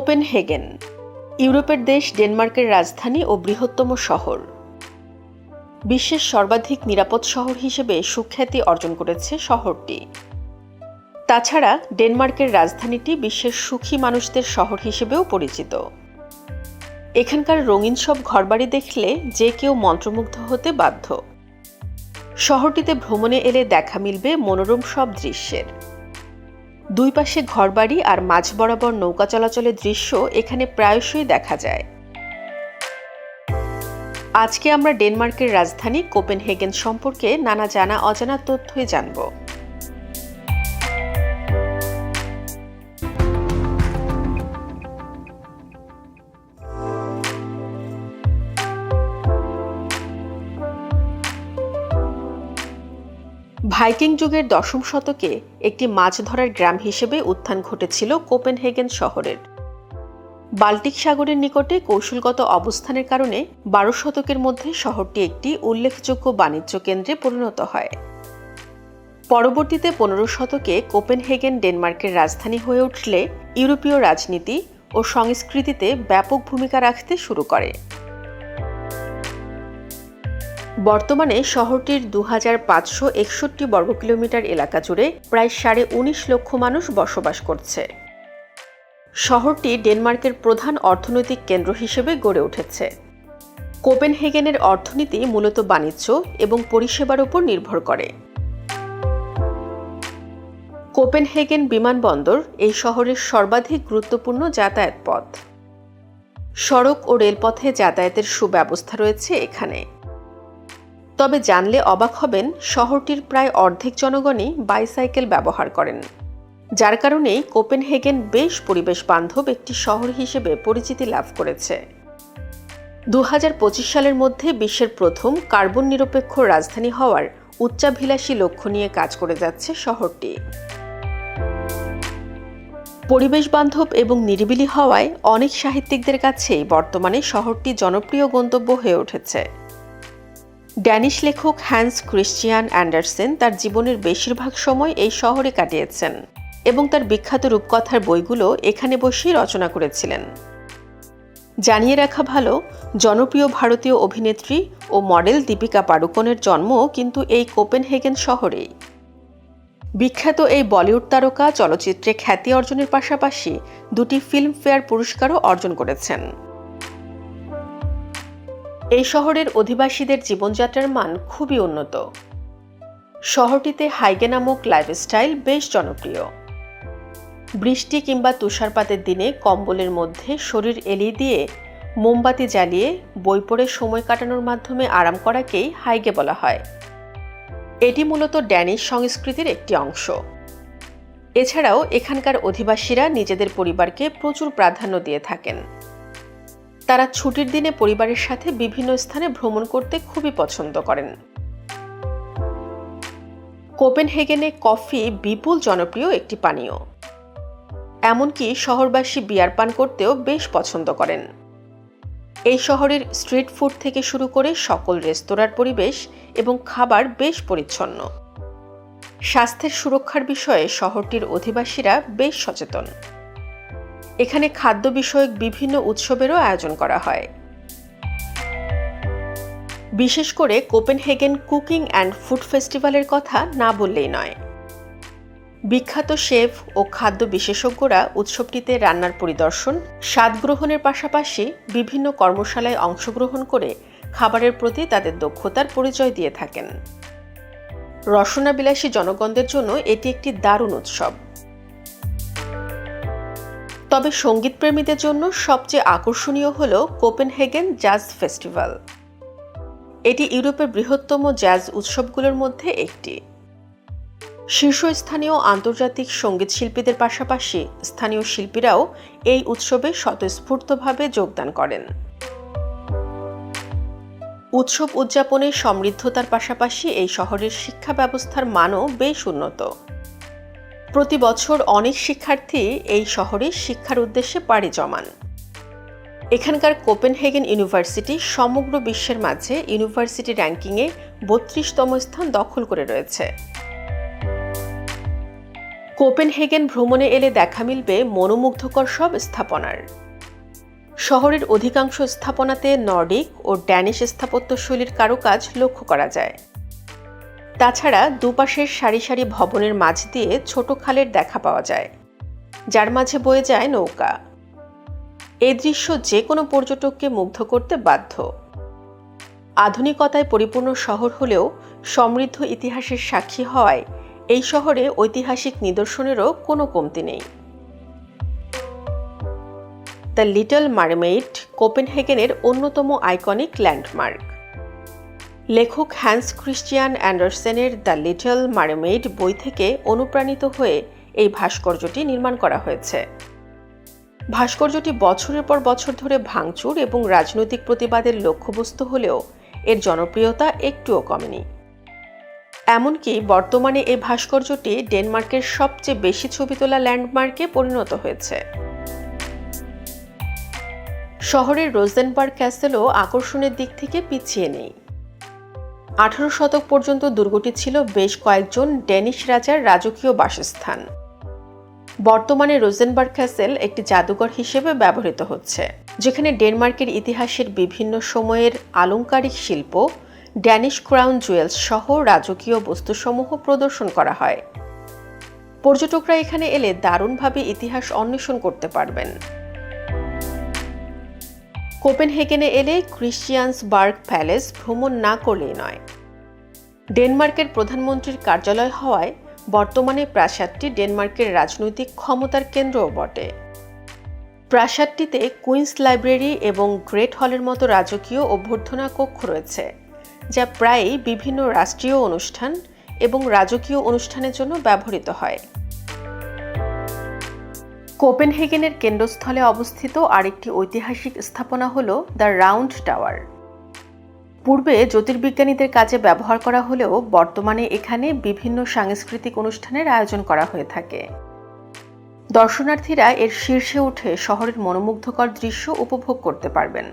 Copenhagen, ইউরোপের দেশ ডেনমার্কের রাজধানী ও বৃহত্তম শহর। বিশ্বের সর্বাধিক নিরাপদ শহর হিসেবে সুখ্যাতি অর্জন করেছে শহরটি। তাছাড়া ডেনমার্কের রাজধানীটি বিশ্বের সুখী মানুষদের শহর হিসেবেও পরিচিত। এখানকার রঙিন সব ঘরবাড়ি দেখলে যে কেউ মন্ত্রমুগ্ধ হতে বাধ্য। শহরটিতে ভ্রমণে এলে দেখা মিলবে মনোরম সব দৃশ্যের। দুই পাশে ঘরবাড়ি আর মাঝ বরাবর নৌকা চলাচলের দৃশ্য এখানে প্রায়শই দেখা যায়। আজকে আমরা ডেনমার্কের রাজধানী কোপেনহেগেন সম্পর্কে নানা জানা অজানা তথ্যই জানব। ভাইকিং যুগের দশম শতকে একটি মাছ ধরার গ্রাম হিসেবে উত্থান ঘটেছিল কোপেনহেগেন শহরের। বাল্টিক সাগরের নিকটে কৌশলগত অবস্থানের কারণে বারো শতকের মধ্যে শহরটি একটি উল্লেখযোগ্য বাণিজ্য কেন্দ্রে পরিণত হয়। পরবর্তীতে পনেরো শতকে কোপেনহেগেন ডেনমার্কের রাজধানী হয়ে উঠলে ইউরোপীয় রাজনীতি ও সংস্কৃতিতে ব্যাপক ভূমিকা রাখতে শুরু করে। বর্তমানে শহরটির দু হাজার পাঁচশো একষট্টি বর্গ কিলোমিটার এলাকা জুড়ে প্রায় সাড়ে উনিশ লক্ষ মানুষ বসবাস করছে। শহরটি ডেনমার্কের প্রধান অর্থনৈতিক কেন্দ্র হিসেবে গড়ে উঠেছে। কোপেনহেগেনের অর্থনীতি মূলত বাণিজ্য এবং পরিষেবার উপর নির্ভর করে। কোপেনহেগেন বিমানবন্দর এই শহরের সর্বাধিক গুরুত্বপূর্ণ যাতায়াত পথ। সড়ক ও রেলপথে যাতায়াতের সুব্যবস্থা রয়েছে এখানে। তবে জানলে অবাক হবেন, শহরটির প্রায় অর্ধেক জনগণই বাইসাইকেল ব্যবহার করেন। যার কারণেই কোপেনহেগেন বেশ পরিবেশ বান্ধব একটি শহর হিসেবে পরিচিতি লাভ করেছে। দু হাজার পঁচিশ সালের মধ্যে বিশ্বের প্রথম কার্বন নিরপেক্ষ রাজধানী হওয়ার উচ্চাভিলাষী লক্ষ্য নিয়ে কাজ করে যাচ্ছে শহরটি। পরিবেশ বান্ধব এবং নিরিবিলি হওয়ায় অনেক সাহিত্যিকদের কাছেই বর্তমানে শহরটি জনপ্রিয় গন্তব্য হয়ে উঠেছে। ড্যানিশ লেখক হ্যান্স ক্রিশ্চিয়ান অ্যান্ডারসেন তার জীবনের বেশিরভাগ সময় এই শহরে কাটিয়েছেন এবং তার বিখ্যাত রূপকথার বইগুলো এখানে বসেই রচনা করেছিলেন। জানিয়ে রাখা ভালো, জনপ্রিয় ভারতীয় অভিনেত্রী ও মডেল দীপিকা পাড়ুকোনের জন্ম কিন্তু এই কোপেনহেগেন শহরেই। বিখ্যাত এই বলিউড তারকা চলচ্চিত্রে খ্যাতি অর্জনের পাশাপাশি দুটি ফিল্মফেয়ার পুরস্কারও অর্জন করেছেন। এই শহরের অধিবাসীদের জীবনযাত্রার মান খুবই উন্নত। শহরটিতে হাইগে নামক লাইফস্টাইল বেশ জনপ্রিয়। বৃষ্টি কিংবা তুষারপাতের দিনে কম্বলের মধ্যে শরীর এলিয়ে দিয়ে মোমবাতি জ্বালিয়ে বই পড়ে সময় কাটানোর মাধ্যমে আরাম করাকেই হাইগে বলা হয়। এটি মূলত ড্যানিশ সংস্কৃতির একটি অংশ। এছাড়াও এখানকার অধিবাসীরা নিজেদের পরিবারকে প্রচুর প্রাধান্য দিয়ে থাকেন। তারা ছুটির দিনে পরিবারের সাথে বিভিন্ন স্থানে ভ্রমণ করতে খুবই পছন্দ করেন। কোপেনহেগেনে কফি বিপুল জনপ্রিয় একটি পানীয়। এমনকি শহরবাসী বিয়ার পান করতেও বেশ পছন্দ করেন। এই শহরের স্ট্রিট ফুড থেকে শুরু করে সকল রেস্তোরাঁর পরিবেশ এবং খাবার বেশ পরিচ্ছন্ন। স্বাস্থ্যের সুরক্ষার বিষয়ে শহরটির অধিবাসীরা বেশ সচেতন। এখানে খাদ্য বিষয়ক বিভিন্ন উৎসবেরও আয়োজন করা হয়। বিশেষ করে কোপেনহেগেন কুকিং অ্যান্ড ফুড ফেস্টিভ্যালের কথা না বললেই নয়। বিখ্যাত শেফ ও খাদ্য বিশেষজ্ঞরা উৎসবটিতে রান্নার পরিদর্শন, স্বাদ গ্রহণের পাশাপাশি বিভিন্ন কর্মশালায় অংশগ্রহণ করে খাবারের প্রতি তাদের দক্ষতার পরিচয় দিয়ে থাকেন। রসনাবিলাসী জনগণদের জন্য এটি একটি দারুণ উৎসব। তবে সঙ্গীতপ্রেমীদের জন্য সবচেয়ে আকর্ষণীয় হল কোপেনহেগেন জাজ ফেস্টিভ্যাল। এটি ইউরোপের বৃহত্তম জ্যাজ উৎসবগুলোর মধ্যে একটি। শীর্ষস্থানীয় আন্তর্জাতিক সংগীত শিল্পীদের পাশাপাশি স্থানীয় শিল্পীরাও এই উৎসবে স্বতঃস্ফূর্তভাবে যোগদান করেন। উৎসব উদযাপনে সমৃদ্ধতার পাশাপাশি এই শহরের শিক্ষা ব্যবস্থার মানও বেশ উন্নত। প্রতি বছর অনেক শিক্ষার্থী এই শহরে শিক্ষার উদ্দেশ্যে পাড়ি জমান। এখানকার কোপেনহেগেন ইউনিভার্সিটি সমগ্র বিশ্বের মাঝে ইউনিভার্সিটি র্যাঙ্কিংয়ে বত্রিশতম স্থান দখল করে রয়েছে। কোপেনহেগেন ভ্রমণে এলে দেখা মিলবে মনোমুগ্ধকর সব স্থাপনার। শহরের অধিকাংশ স্থাপনাতে নর্ডিক ও ড্যানিশ স্থাপত্যশৈলীর কারুকাজ লক্ষ্য করা যায়। তাছাড়া দুপাশের সারি সারি ভবনের মাঝ দিয়ে ছোট খালের দেখা পাওয়া যায়, যার মাঝে বয়ে যায় নৌকা। এ দৃশ্য যে কোনো পর্যটককে মুগ্ধ করতে বাধ্য। আধুনিকতায় পরিপূর্ণ শহর হলেও সমৃদ্ধ ইতিহাসের সাক্ষী হওয়ায় এই শহরে ঐতিহাসিক নিদর্শনেরও কোনো কমতি নেই। দ্য লিটল মারমেইড কোপেনহেগেনের অন্যতম আইকনিক ল্যান্ডমার্ক। লেখক হ্যান্স ক্রিশ্চিয়ান অ্যান্ডারসেনের দ্য লিটল মারমেইড বই থেকে অনুপ্রাণিত হয়ে এই ভাস্কর্যটি নির্মাণ করা হয়েছে। ভাস্কর্যটি বছরের পর বছর ধরে ভাঙচুর এবং রাজনৈতিক প্রতিবাদের লক্ষ্যবস্তু হলেও এর জনপ্রিয়তা একটুও কমেনি। এমনকি বর্তমানে এই ভাস্কর্যটি ডেনমার্কের সবচেয়ে বেশি ছবি তোলা ল্যান্ডমার্কে পরিণত হয়েছে। শহরের রোজেনবার্গ ক্যাসেলও আকর্ষণের দিক থেকে পিছিয়ে নেই। আঠারো শতক পর্যন্ত দুর্গটি ছিল বেশ কয়েকজন ডেনিশ রাজার রাজকীয় বাসস্থান। বর্তমানে রোজেনবার্গ ক্যাসেল একটি জাদুঘর হিসেবে ব্যবহৃত হচ্ছে, যেখানে ডেনমার্কের ইতিহাসের বিভিন্ন সময়ের আলংকারিক শিল্প, ড্যানিশ ক্রাউন জুয়েলস সহ রাজকীয় বস্তুসমূহ প্রদর্শন করা হয়। পর্যটকরা এখানে এলে দারুণভাবে ইতিহাস অন্বেষণ করতে পারবেন। কোপেনহেগেনে এলে ক্রিশ্চিয়ান্সবার্গ প্যালেস ভ্রমণ না করলেই নয়। ডেনমার্কের প্রধানমন্ত্রীর কার্যালয় হওয়ায় বর্তমানে প্রাসাদটি ডেনমার্কের রাজনৈতিক ক্ষমতার কেন্দ্রও বটে। প্রাসাদটিতে কুইন্স লাইব্রেরি এবং গ্রেট হলের মতো রাজকীয় অভ্যর্থনা কক্ষ রয়েছে, যা প্রায়ই বিভিন্ন রাষ্ট্রীয় অনুষ্ঠান এবং রাজকীয় অনুষ্ঠানের জন্য ব্যবহৃত হয়। কোপেনহেগেনের কেন্দ্রস্থলে অবস্থিত আরেকটি ঐতিহাসিক স্থাপনা হল দ্য রাউন্ড টাওয়ার। পূর্বে জ্যোতির্বিজ্ঞানীদের কাজে ব্যবহার করা হলেও বর্তমানে এখানে বিভিন্ন সাংস্কৃতিক অনুষ্ঠানের আয়োজন করা হয়ে থাকে। দর্শনার্থীরা এর শীর্ষে উঠে শহরের মনোমুগ্ধকর দৃশ্য উপভোগ করতে পারবেন।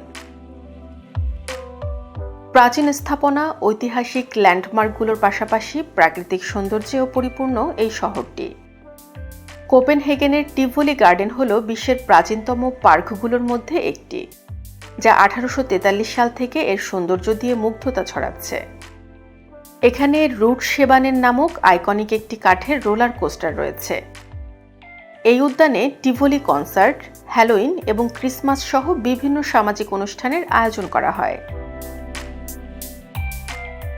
প্রাচীন স্থাপনা, ঐতিহাসিক ল্যান্ডমার্কগুলোর পাশাপাশি প্রাকৃতিক সৌন্দর্যেও পরিপূর্ণ এই শহরটি। কোপেনহেগেনের টিভলি গার্ডেন হল বিশ্বের প্রাচীনতম পার্কগুলোর মধ্যে একটি, যা আঠারোশো তেতাল্লিশ সাল থেকে এর সৌন্দর্য দিয়ে মুগ্ধতা ছড়াচ্ছে। এখানে রুট সেবানের নামক আইকনিক একটি কাঠের রোলার কোস্টার রয়েছে। এই উদ্যানে টিভলি কনসার্ট, হ্যালোইন এবং ক্রিসমাস সহ বিভিন্ন সামাজিক অনুষ্ঠানের আয়োজন করা হয়।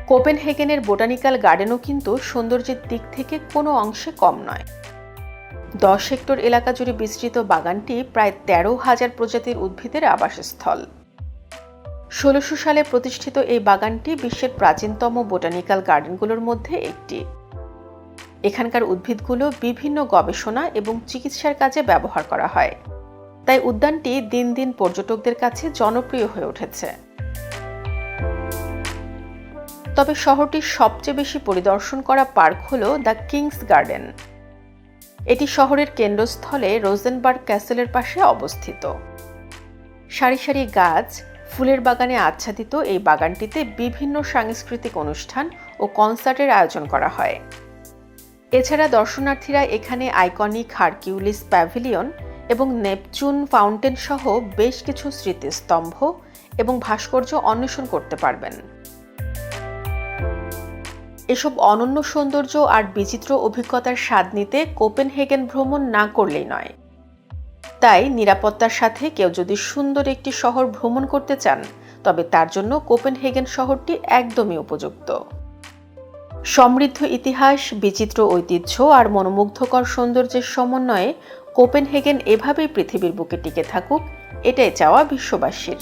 কোপেনহেগেনের বোটানিক্যাল গার্ডেনও কিন্তু সৌন্দর্যের দিক থেকে কোনো অংশে কম নয়। দশ হেক্টর এলাকা জুড়ে বিস্তৃত বাগানটি প্রায় তেরো হাজার প্রজাতির উদ্ভিদের আবাসস্থল। ষোলোশো সালে প্রতিষ্ঠিত এই বাগানটি বিশ্বের প্রাচীনতম বোটানিক্যাল গার্ডেনগুলোর মধ্যে একটি। এখানকার উদ্ভিদগুলো বিভিন্ন গবেষণা এবং চিকিৎসার কাজে ব্যবহার করা হয়। তাই উদ্যানটি দিন দিন পর্যটকদের কাছে জনপ্রিয় হয়ে উঠেছে। তবে শহরটির সবচেয়ে বেশি পরিদর্শন করা পার্ক হল দ্য কিংস গার্ডেন। এটি শহরের কেন্দ্রস্থলে রোজেনবার্গ ক্যাসেলের পাশে অবস্থিত। সারি সারি গাছ, ফুলের বাগানে আচ্ছাদিত এই বাগানটিতে বিভিন্ন সাংস্কৃতিক অনুষ্ঠান ও কনসার্টের আয়োজন করা হয়। এছাড়া দর্শনার্থীরা এখানে আইকনিক হারকিউলিস প্যাভিলিয়ন এবং নেপচুন ফাউন্টেন সহ বেশ কিছু স্মৃতিস্তম্ভ এবং ভাস্কর্য অন্বেষণ করতে পারবেন। এসব অনন্য সৌন্দর্য আর বিচিত্র অভিজ্ঞতার স্বাদ নিতে কোপেনহেগেন ভ্রমণ না করলেই নয়। তাই নিরাপত্তার সাথে কেউ যদি সুন্দর একটি শহর ভ্রমণ করতে চান, তবে তার জন্য কোপেনহেগেন শহরটি একদমই উপযুক্ত। সমৃদ্ধ ইতিহাস, বিচিত্র ঐতিহ্য আর মনোমুগ্ধকর সৌন্দর্যের সমন্বয়ে কোপেনহেগেন এভাবেই পৃথিবীর বুকে টিকে থাকুক, এটাই চাওয়া বিশ্ববাসীর।